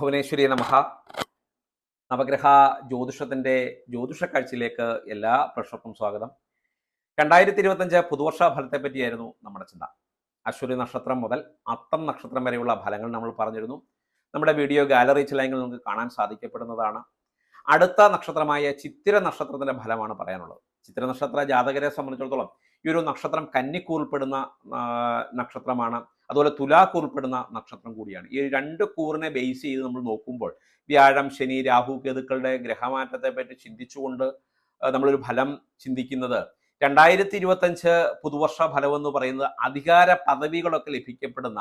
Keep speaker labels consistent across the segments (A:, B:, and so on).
A: ഭുവനേശ്വരി നമഹ. നവഗ്രഹ ജ്യോതിഷത്തിന്റെ ജ്യോതിഷ കാഴ്ചയിലേക്ക് എല്ലാ പ്രേക്ഷകർക്കും സ്വാഗതം. രണ്ടായിരത്തി ഇരുപത്തഞ്ച് പുതുവർഷ ഫലത്തെ പറ്റിയായിരുന്നു നമ്മുടെ ചിന്ത. അശ്വതി നക്ഷത്രം മുതൽ അത്തം നക്ഷത്രം വരെയുള്ള ഫലങ്ങൾ നമ്മൾ പറഞ്ഞിരുന്നു. നമ്മുടെ വീഡിയോ ഗാലറി ചിലയെങ്കിൽ നിങ്ങൾക്ക് കാണാൻ സാധിക്കപ്പെടുന്നതാണ്. അടുത്ത നക്ഷത്രമായ ചിത്തിര നക്ഷത്രത്തിന്റെ ഫലമാണ് പറയാനുള്ളത്. ചിത്തിര നക്ഷത്ര ജാതകരെ സംബന്ധിച്ചിടത്തോളം ഈ ഒരു നക്ഷത്രം കന്നിക്കൂറിൽപ്പെടുന്ന ആ, നക്ഷത്രമാണ്. അതുപോലെ തുലാക്കൂറിൽപ്പെടുന്ന നക്ഷത്രം കൂടിയാണ്. ഈ രണ്ട് കൂറിനെ ബേസ് ചെയ്ത് നമ്മൾ നോക്കുമ്പോൾ വ്യാഴം ശനി രാഹു കേതുക്കളുടെ ഗ്രഹമാറ്റത്തെ പറ്റി ചിന്തിച്ചുകൊണ്ട് നമ്മളൊരു ഫലം ചിന്തിക്കുന്നത് രണ്ടായിരത്തി ഇരുപത്തഞ്ച് പുതുവർഷ ഫലം എന്ന് പറയുന്നത് അധികാര പദവികളൊക്കെ ലഭിക്കപ്പെടുന്ന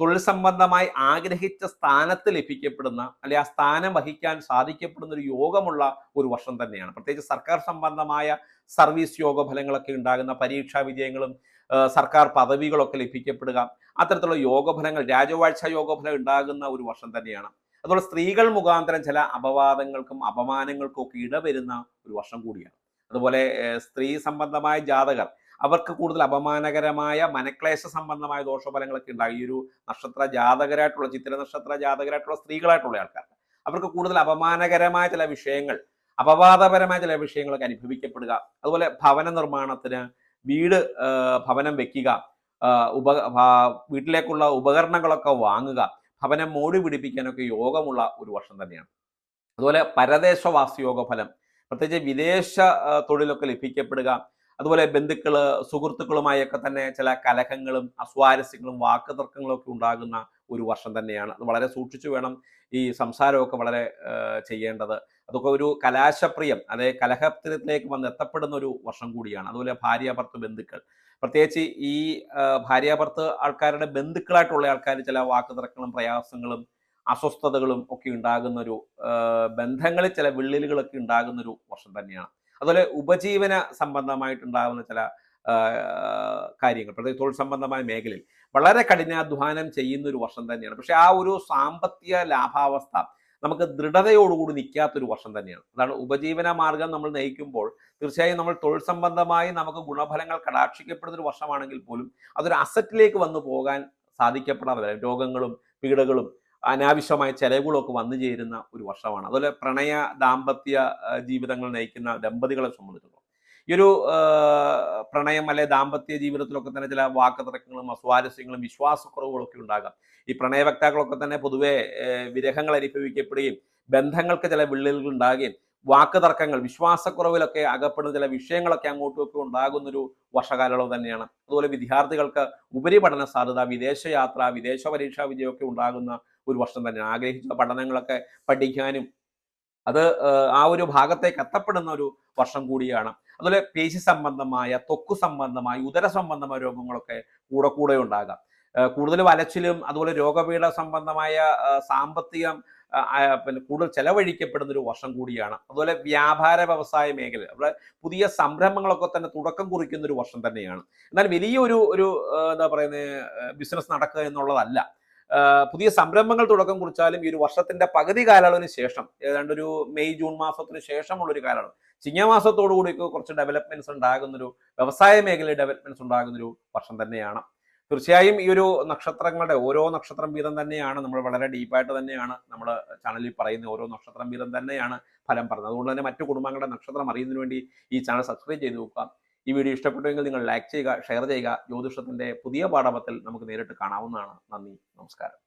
A: തൊഴിൽ സംബന്ധമായി ആഗ്രഹിച്ച സ്ഥാനത്ത് ലഭിക്കപ്പെടുന്ന അല്ലെ ആ സ്ഥാനം വഹിക്കാൻ സാധിക്കപ്പെടുന്ന ഒരു യോഗമുള്ള ഒരു വർഷം തന്നെയാണ്. പ്രത്യേകിച്ച് സർക്കാർ സംബന്ധമായ സർവീസ് യോഗ ഫലങ്ങളൊക്കെ ഉണ്ടാകുന്ന പരീക്ഷാ വിജയങ്ങളും സർക്കാർ പദവികളൊക്കെ ലഭിക്കപ്പെടുക. അത്തരത്തിലുള്ള യോഗഫലങ്ങൾ രാജവാഴ്ച യോഗഫലം ഉണ്ടാകുന്ന ഒരു വർഷം തന്നെയാണ്. അതുപോലെ സ്ത്രീകൾ മുഖാന്തരം ചില അപവാദങ്ങൾക്കും അപമാനങ്ങൾക്കും ഒക്കെ ഇടവരുന്ന ഒരു വർഷം കൂടിയാണ്. അതുപോലെ സ്ത്രീ സംബന്ധമായ ജാതകർ അവർക്ക് കൂടുതൽ അപമാനകരമായ മനക്ലേശ സംബന്ധമായ ദോഷഫലങ്ങളൊക്കെ ഉണ്ടാകും. ഈ ഒരു നക്ഷത്ര ജാതകരായിട്ടുള്ള ചിത്ര നക്ഷത്ര ജാതകരായിട്ടുള്ള സ്ത്രീകളായിട്ടുള്ള ആൾക്കാർക്ക്. അവർക്ക് കൂടുതൽ അപമാനകരമായ ചില വിഷയങ്ങൾ അപവാദപരമായ ചില വിഷയങ്ങളൊക്കെ അനുഭവിക്കപ്പെടുക. അതുപോലെ ഭവന നിർമ്മാണത്തിന് വീട് ഭവനം വെക്കുക ഉപ വീട്ടിലേക്കുള്ള ഉപകരണങ്ങളൊക്കെ വാങ്ങുക ഭവനം മോടി പിടിപ്പിക്കാനൊക്കെ യോഗമുള്ള ഒരു വർഷം തന്നെയാണ്. അതുപോലെ പരദേശവാസ യോഗ ഫലം പ്രത്യേകിച്ച് വിദേശ തൊഴിലൊക്കെ ലഭിക്കപ്പെടുക അതുപോലെ ബന്ധുക്കൾ സുഹൃത്തുക്കളുമായൊക്കെ തന്നെ ചില കലഹങ്ങളും അസ്വാരസ്യങ്ങളും വാക്കുതർക്കങ്ങളും ഒക്കെ ഉണ്ടാകുന്ന ഒരു വർഷം തന്നെയാണ്. അത് വളരെ സൂക്ഷിച്ചു വേണം ഈ സംസാരമൊക്കെ വളരെ ചെയ്യേണ്ടത്. അതൊക്കെ ഒരു കലാശപ്രിയം അതായത് കലഹത്തിലേക്ക് വന്ന് എത്തപ്പെടുന്ന ഒരു വർഷം കൂടിയാണ്. അതുപോലെ ഭാര്യാഭർത്ത് ബന്ധുക്കൾ. പ്രത്യേകിച്ച് ഈ ഭാര്യാഭർത്ത് ആൾക്കാരുടെ ബന്ധുക്കളായിട്ടുള്ള ആൾക്കാർ ചില വാക്കുതർക്കങ്ങളും പ്രയാസങ്ങളും അസ്വസ്ഥതകളും ഒക്കെ ഉണ്ടാകുന്ന ഒരു ബന്ധങ്ങളിൽ ചില വിള്ളലുകളൊക്കെ ഉണ്ടാകുന്ന ഒരു വർഷം തന്നെയാണ്. അതുപോലെ ഉപജീവന സംബന്ധമായിട്ടുണ്ടാകുന്ന ചില കാര്യങ്ങൾ പ്രത്യേകിച്ച് തൊഴിൽ സംബന്ധമായ മേഖലയിൽ വളരെ കഠിനാധ്വാനം ചെയ്യുന്ന ഒരു വർഷം തന്നെയാണ്. പക്ഷെ ആ ഒരു സാമ്പത്തിക ലാഭാവസ്ഥ നമുക്ക് ദൃഢതയോടുകൂടി നിൽക്കാത്തൊരു വർഷം തന്നെയാണ്. അതാണ് ഉപജീവന മാർഗം നമ്മൾ നയിക്കുമ്പോൾ തീർച്ചയായും നമ്മൾ തൊഴിൽ സംബന്ധമായി നമുക്ക് ഗുണഫലങ്ങൾ കടാക്ഷിക്കപ്പെടുന്ന ഒരു വർഷമാണെങ്കിൽ പോലും അതൊരു അസറ്റിലേക്ക് വന്നു പോകാൻ സാധിക്കപ്പെടാതെ രോഗങ്ങളും പീഡകളും അനാവശ്യമായ ചെലവുകളൊക്കെ വന്നു ചേരുന്ന ഒരു വർഷമാണ്. അതുപോലെ പ്രണയ ദാമ്പത്യ ജീവിതങ്ങൾ നയിക്കുന്ന ദമ്പതികളെ സംബന്ധിച്ചിടത്തോളം. ഈ ഒരു പ്രണയം അല്ലെ ദാമ്പത്യ ജീവിതത്തിലൊക്കെ തന്നെ ചില വാക്കുതർക്കങ്ങളും അസ്വാരസ്യങ്ങളും വിശ്വാസക്കുറവുകളൊക്കെ ഉണ്ടാകാം. ഈ പ്രണയവക്താക്കളൊക്കെ തന്നെ പൊതുവെ വിരഹങ്ങൾ അനുഭവിക്കപ്പെടുകയും ബന്ധങ്ങൾക്ക് ചില വിള്ളലുകൾ ഉണ്ടാകുകയും വാക്കുതർക്കങ്ങൾ വിശ്വാസക്കുറവിലൊക്കെ അകപ്പെടുന്ന ചില വിഷയങ്ങളൊക്കെ അങ്ങോട്ടും ഒക്കെ ഉണ്ടാകുന്ന ഒരു വർഷകാലയളവ് തന്നെയാണ്. അതുപോലെ വിദ്യാർത്ഥികൾക്ക് ഉപരിപഠന സാധ്യത വിദേശയാത്ര വിദേശ പരീക്ഷാ വിജയമൊക്കെ ഉണ്ടാകുന്ന ഒരു വർഷം തന്നെയാണ്. ആഗ്രഹിച്ച പഠനങ്ങളൊക്കെ പഠിക്കാനും അത് ആ ഒരു ഭാഗത്തേക്ക് എത്തപ്പെടുന്ന ഒരു വർഷം കൂടിയാണ്. അതുപോലെ പേശി സംബന്ധമായ ത്വക്ക് സംബന്ധമായ ഉദര സംബന്ധമായ രോഗങ്ങളൊക്കെ കൂടെ കൂടെ ഉണ്ടാകാം. കൂടുതൽ വലച്ചിലും അതുപോലെ രോഗപീഠ സംബന്ധമായ സാമ്പത്തികം പിന്നെ കൂടുതൽ ചെലവഴിക്കപ്പെടുന്ന ഒരു വർഷം കൂടിയാണ്. അതുപോലെ വ്യാപാര വ്യവസായ മേഖല അവിടെ പുതിയ സംരംഭങ്ങളൊക്കെ തന്നെ തുടക്കം കുറിക്കുന്ന ഒരു വർഷം തന്നെയാണ്. എന്നാൽ വലിയൊരു ഒരു എന്താ പറയുന്നത് ബിസിനസ് നടക്കുക എന്നുള്ളതല്ല. പുതിയ സംരംഭങ്ങൾ തുടക്കം കുറിച്ചാലും ഈ ഒരു വർഷത്തിന്റെ പകുതി കാലയളവിന് ശേഷം ഏതാണ്ട് ഒരു മെയ് ജൂൺ മാസത്തിന് ശേഷമുള്ള ഒരു കാലയളവ് ചിങ്ങമാസത്തോടു കൂടി കുറച്ച് ഡെവലപ്മെന്റ്സ് ഉണ്ടാകുന്നൊരു വ്യവസായ മേഖലയിൽ ഡെവലപ്മെന്റ്സ് ഉണ്ടാകുന്നൊരു വർഷം തന്നെയാണ്. തീർച്ചയായും ഈ ഒരു നക്ഷത്രങ്ങളുടെ ഓരോ നക്ഷത്രം വീതം തന്നെയാണ് നമ്മൾ വളരെ ഡീപ്പായിട്ട് തന്നെയാണ് നമ്മൾ ചാനലിൽ പറയുന്ന ഓരോ നക്ഷത്രം വീതം തന്നെയാണ് ഫലം പറഞ്ഞത്. അതുകൊണ്ട് തന്നെ മറ്റു കുടുംബങ്ങളുടെ നക്ഷത്രം അറിയുന്നതിന് വേണ്ടി ഈ ചാനൽ സബ്സ്ക്രൈബ് ചെയ്ത് നോക്കുക ഈ വീഡിയോ ഇഷ്ടപ്പെട്ടുവെങ്കിൽ നിങ്ങൾ ലൈക്ക് ചെയ്യുക ഷെയർ ചെയ്യുക. ജ്യോതിഷത്തിന്റെ പുതിയ പാഠപത്തിൽ നമുക്ക് നേരിട്ട് കാണാവുന്നതാണ്. നന്ദി നമസ്കാരം.